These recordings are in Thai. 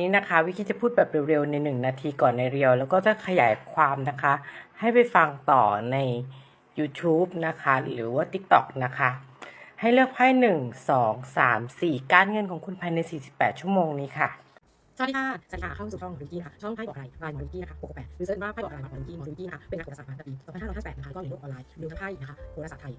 นี้นะคะวิคิจะพูดแบบเร็วๆในหนึ่งนาทีก่อนในเรียว แล้วก็จะขยายความนะคะ ให้ไปฟังต่อใน YouTube นะคะ หรือว่า TikTok นะคะ ให้เลือกไพ่หนึ่งสองสามสี่การเงินของคุณภายใน 48 ชั่วโมงนี้ค่ะสวัสดีค่ะสวัสดีค่ะเข้าสู่ช่องหมอดูกี้นะคะ ช่องไพ่บอกอะไรรายหมอดูกี้นะคะ68หรือเซิร์ชว่าไพ่บอกอะไรหมอดูกี้หมอดูกี้นะคะ เป็นนักโหราศาสตร์มาตั้งแต่ปี2558นะคะ ก็ในโลกออนไลน์ดูทั้งไพ่นะคะโหราศาสตร์ไทย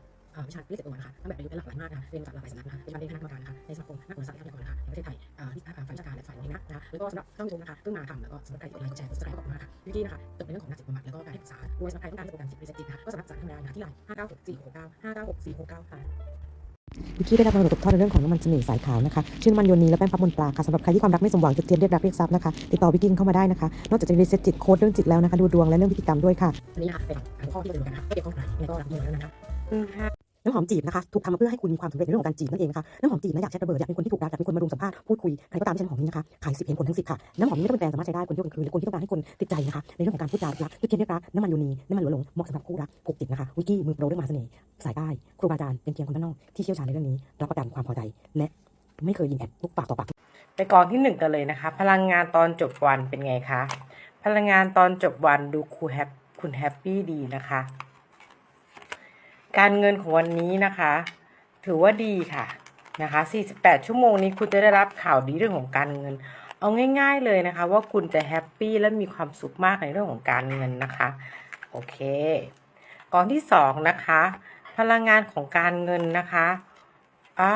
วิชาเลขเจ็ดตัวนะคะทั้งแบบประยุกต์และหลากหลายมากนะคะเรียนมาจากหลากหลายสำนักนะคะเป็นประเด็นคณะกรรมการนะคะในสมาคมนักโหราศาสตร์และทรัพยากรนะคะในประเทศไทยอ่าที่อ่าฝ่ายวิชาการและฝ่ายนินะนะคะแล้วก็สำหรับท่านผู้ชมนะคะเพิ่งมาทำแล้วก็สำหรับใครที่กดไลค์กดแชร์กดซับสไครต์ก็ขอบคุณมากค่ะวิกี้นะคะจบในเรื่องของนักจิตบำบัดแล้วก็การให้ปรึกษาโดยสำหรับใครต้องการให้โปรแกรมจิตรีเซ็ตจิตนะคะก็สามารถสั่งทำงานนะคะที่ไลน์596 469 596 469ค่ะวิกกี้ได้รับมรดกตกทอดในเรื่องของน้ำมันเสน่ห์สายขาวนะคะชื่อน้ำมันโยนีและแป้งพับมนตราค่ะสำหรับใครที่ความรักไม่สมหวังจุดเทียนเรียกรักเรียกทรัพย์นะคะติดต่อวิกกี้เข้ามาได้นะคะ นอกจากจะรีเซ็ตจิตโค้ดเรื่องจิตแล้วนะคะ ดูดวงและเรื่องพิธีกรรมด้วยค่ะอันนี้นะคะเป็นหัวข้อที่เราดูกันนะคะก็เก็บข้อมูลแล้วก็รับมือแล้วนะคะน้ำ หอมจีบนะคะถูกทำมาเพื่อให้คุณมีความสำเร็จในเรื่องของการจีบนั่นเองนะคะน้ำหอมจีบนะอยากแชทระเบิดอยากเป็นคนที่ถูกรักอยากเป็นคนมารุมสัมภาษณ์พูดคุยใครก็ตามที่ใช้น้ำหอมนี้นะคะขายสิบเห็นผลทั้งสิบค่ะน้ำหอมนี้ไม่ต้องเป็นแฟนสามารถใช้ได้คนที่กลางคืนหรือคนที่ต้องการให้คนติดใจนะคะในเรื่องของการพูดจารักจุดเทียนเรียกรักน้ำมันโยนีน้ำมันหลวงเหมาะสำหรับคู่รักผูกติดนะคะวิกกี้มือโปรเรื่องมาเสน่ห์สายใต้ครูบาอาจารย์เป็นเพียงคนบ้านนอกที่เชี่ยวชาญในเรื่องนี้รับประกันความพอใจและไม่เคยยิงแอดทุกปากต่อปากไปกองที่หนึ่งกันเลยนะคะ พลังงานตอนจบวันเป็นไงคะพลังงานตอนจบวันดูคูแฮปคุณแฮปปี้ดีนะคะ การเงินของวันนี้นะคะ ถือว่าดีค่ะนะคะ 48 ชั่วโมงนี้คุณจะได้รับข่าวดีเรื่องของการเงิน เอาง่าย ๆเลยนะคะ ว่าคุณจะแฮปปี้และมีความสุขมากในเรื่องของการเงินนะคะ โอเคกองที่สองนะคะ พลังงานของการเงินนะคะอ่า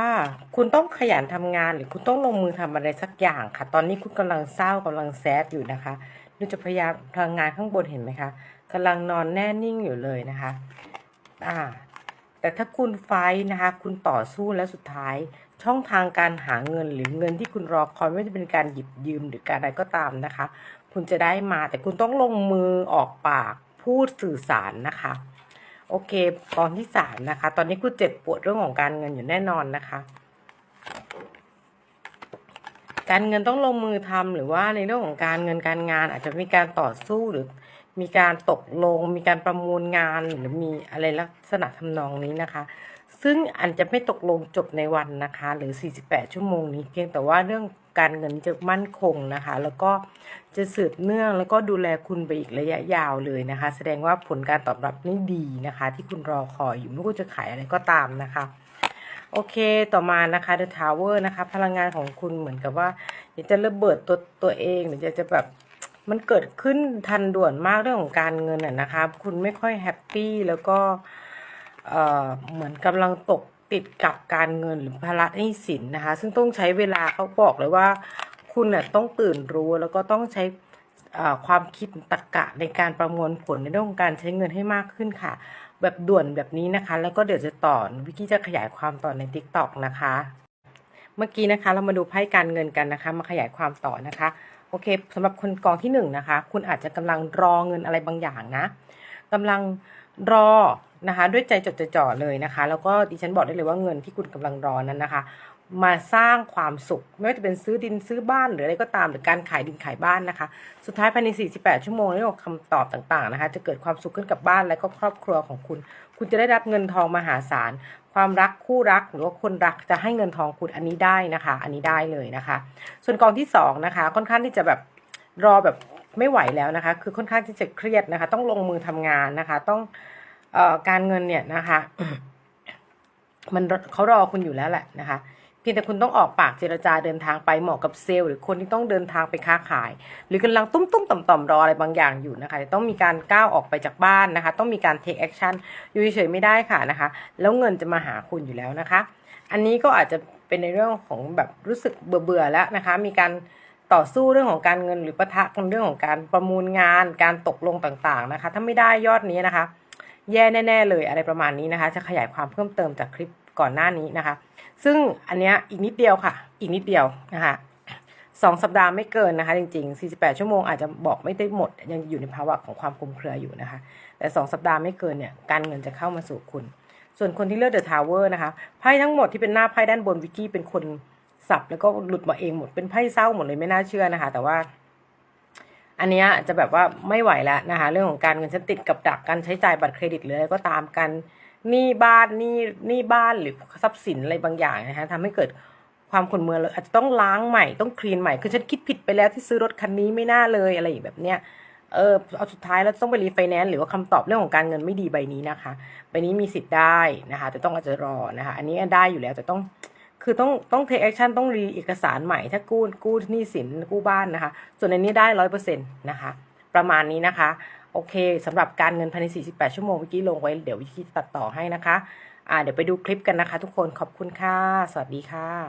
คุณต้องขยันทำงานหรือคุณต้องลงมือทำอะไรสักอย่างค่ะ ตอนนี้คุณกำลังเศร้ากำลังแซดอยู่นะคะดูจะพยายามพลังงานข้างบนเห็นไหมคะกำลังนอนแน่นิ่งอยู่เลยนะคะ อ่า แต่ถ้าคุณไฟนะคะ คุณต่อสู้แล้วสุดท้าย ช่องทางการหาเงินหรือเงินที่คุณรอคอยไม่ว่าจะเป็นการหยิบยืมหรือการอะไรก็ตามนะคะ คุณจะได้มาแต่คุณต้องลงมือออกปากพูดสื่อสารนะคะ โอเค ตอนที่สามนะคะ ตอนนี้คุณเจ็บปวดเรื่องของการเงินอยู่แน่นอนนะคะ การเงินต้องลงมือทำหรือว่าในเรื่องของการเงินการงาน อาจจะมีการต่อสู้หรือ มีการตกลง มีการประมูลงานหรือมีอะไรลักษณะทำนองนี้นะคะ ซึ่งอาจจะไม่ตกลงจบในวันนะคะ หรือ 48 ชั่วโมงนี้เพียงแต่ว่าเรื่องการเงินจะมั่นคงนะคะ แล้วก็จะสืบเนื่องแล้วก็ดูแลคุณไปอีกระยะยาวเลยนะคะ แสดงว่าผลการตอบรับนี่ดีนะคะ ที่คุณรอคอยอยู่ไม่ว่าจะขายอะไรก็ตามนะคะโอเค ต่อมานะคะ The Tower นะคะ พลังงานของคุณเหมือนกับว่าอยากจะระเบิดตัวตัวเองหรืออยากจะแบบ มันเกิดขึ้นทันด่วนมากเรื่องของการเงินอะนะคะ คุณไม่ค่อยแฮปปี้แล้วก็เอ่อเหมือนกำลังตกติดกับการเงินหรือภาระหนี้สินนะคะ ซึ่งต้องใช้เวลาเขาบอกเลยว่า คุณน่ะต้องตื่นรู้แล้วก็ต้องใช้ความคิดตรรกะในการประมวลผลในเรื่องของการใช้เงินให้มากขึ้นค่ะ แบบด่วนแบบนี้นะคะ แล้วก็เดี๋ยวจะต่อวิกี้จะขยายความต่อใน Tik t o อกนะคะ เมื่อกี้นะคะเรามาดูไพ่การเงินกันนะคะ มาขยายความต่อนะคะ โอเคสำหรับคนกองที่หนึ่งนะคะ คุณอาจจะกำลังรอเงินอะไรบางอย่างนะกำลังรอ นะคะ ด้วยใจจดใจจ่อเลยนะคะ แล้วก็ดิฉันบอกได้เลยว่าเงินที่คุณกำลังรอนั้นนะคะ มาสร้างความสุข ไม่ว่าจะเป็นซื้อดินซื้อบ้านหรืออะไรก็ตามหรือการขายดินขายบ้านนะคะ สุดท้ายภายใน 48 ชั่วโมงนี้คำตอบต่างๆนะคะ จะเกิดความสุขขึ้นกับบ้านและก็ครอบครัวของคุณ คุณจะได้รับเงินทองมหาศาลความรักคู่รักหรือว่าคนรักจะให้เงินทองคุณอันนี้ได้นะคะ อันนี้ได้เลยนะคะ ส่วนกองที่สองนะคะ ค่อนข้างที่จะแบบรอแบบไม่ไหวแล้วนะคะ คือค่อนข้างที่จะเครียดนะคะ ต้องลงมือทำงานนะคะ ต้อง การเงินเนี่ยนะคะมันเขารอคุณอยู่แล้วแหละนะคะเพียงแต่คุณต้องออกปากเจรจาเดินทางไปเหมาะกับเซลล์หรือคนที่ต้องเดินทางไปค้าขาย หรือกำลังตุ้มตุ้มต่อมต่อมรออะไรบางอย่างอยู่นะคะต้องมีการก้าวออกไปจากบ้านนะคะ ต้องมีการ take action อยู่เฉยๆไม่ได้ค่ะนะคะ แล้วเงินจะมาหาคุณอยู่แล้วนะคะ อันนี้ก็อาจจะเป็นในเรื่องของแบบรู้สึกเบื่อๆแล้วนะคะ มีการต่อสู้เรื่องของการเงินหรือปะทะกันเรื่องของการประมูลงาน การตกลงต่างๆนะคะ ถ้าไม่ได้ยอดนี้นะคะ แย่แน่ ๆ เลยอะไรประมาณนี้นะคะ จะขยายความเพิ่มเติมจากคลิปก่อนหน้านี้นะคะ ซึ่งอันเนี้ยอีกนิดเดียวค่ะ อีกนิดเดียวนะคะสองสัปดาห์ไม่เกินนะคะ จริงๆ 48 ชั่วโมงอาจจะบอกไม่ได้หมด ยังอยู่ในภาวะของความคลุมเครืออยู่นะคะ แต่สองสัปดาห์ไม่เกินเนี่ยการเงินจะเข้ามาสู่คุณ ส่วนคนที่เลือกเดอะทาวเวอร์นะคะไพ่ทั้งหมดที่เป็นหน้าไพ่ด้านบนวิกกี้เป็นคนสับแล้วก็หลุดมาเองหมดเป็นไพ่เศร้าหมดเลยไม่น่าเชื่อนะคะ แต่ว่า อันนี้จะแบบว่าไม่ไหวแล้วนะคะ เรื่องของการเงินฉันติดกับดักการใช้จ่ายบัตรเครดิตหรืออะไรก็ตามกันหนี้บ้านหนี้หนี้บ้านหรือทรัพย์สินอะไรบางอย่างนะคะทำให้เกิดความขุ่นเมัวเลยอาจจะต้องล้างใหม่ต้องคลีนใหม่คือฉันคิดผิดไปแล้วที่ซื้อรถคันนี้ไม่น่าเลยอะไรแบบเนี้ยเออเอาสุดท้ายแล้วต้องไปรีไฟแนนซ์หรือว่าคำตอบเรื่องของการเงินไม่ดีใบนี้นะคะใบนี้มีสิทธิ์ได้นะคะแต่ต้องอาจจะรอนะคะ อันนี้ได้อยู่แล้วแต่ต้อง คือต้องต้องเทคแอคชั่นต้องรีเอกสารใหม่ถ้ากู้กู้หนี้สินกู้บ้านนะคะ ส่วนในนี้ได้ร้อยเปอร์เซ็นต์นะคะ ประมาณนี้นะคะ โอเคสำหรับการเงินภายใน 48 ชั่วโมงเมื่อกี้ลงไว้เดี๋ยววิธีตัดต่อให้นะคะอ่าเดี๋ยวไปดูคลิปกันนะคะ ทุกคนขอบคุณค่ะ สวัสดีค่ะ